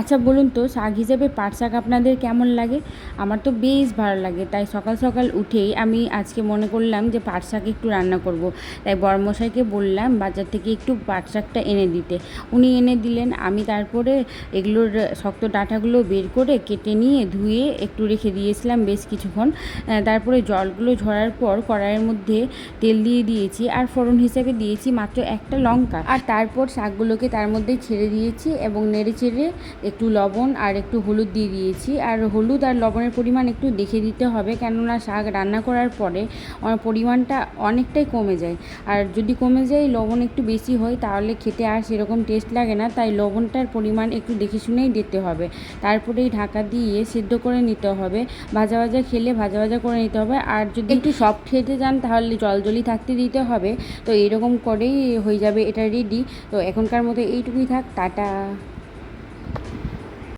আচ্ছা বলুন তো, শাক হিসেবে পাট শাক আপনাদের কেমন লাগে? আমার তো বেশ ভালো লাগে, তাই সকাল সকাল উঠেই আমি আজকে মনে করলাম যে পাট শাক একটু রান্না করব। তাই বড়মশাইকে বললাম বাজার থেকে একটু পাট শাকটা এনে দিতে। উনি এনে দিলেন, আমি তারপরে এগুলোর শক্ত ডাঁটাগুলো বের করে কেটে নিয়ে ধুয়ে একটু রেখে দিয়েছিলাম বেশ কিছুক্ষণ। তারপরে জলগুলো ঝরার পর কড়াইয়ের মধ্যে তেল দিয়ে দিয়েছি আর ফোড়ন হিসেবে দিয়েছি মাত্র একটা লঙ্কা। আর তারপর শাকগুলোকে তার মধ্যে ছেড়ে দিয়েছি এবং নেড়ে চেড়ে একটু লবণ আর একটু হলুদ দিয়ে দিয়েছি। আর হলুদ আর লবণের পরিমাণ একটু দেখে দিতে হবে, কেননা শাক রান্না করার পরে পরিমাণটা অনেকটাই কমে যায়। আর যদি কমে যায়, লবণ একটু বেশি হয়, তাহলে খেতে আর সেরকম টেস্ট লাগে না, তাই লবণটার পরিমাণ একটু দেখে শুনেই দিতে হবে। তারপরেই ঢাকা দিয়ে সিদ্ধ করে নিতে হবে। ভাজা ভাজা খেলে ভাজা ভাজা করে নিতে হবে। আর যদি একটু সফট খেতে চান, তাহলে জল জলই থাকতে দিতে হবে। তো এরকম করেই হয়ে যাবে এটা রেডি তো এখনকার মতো এইটুকুই থাক, টাটা।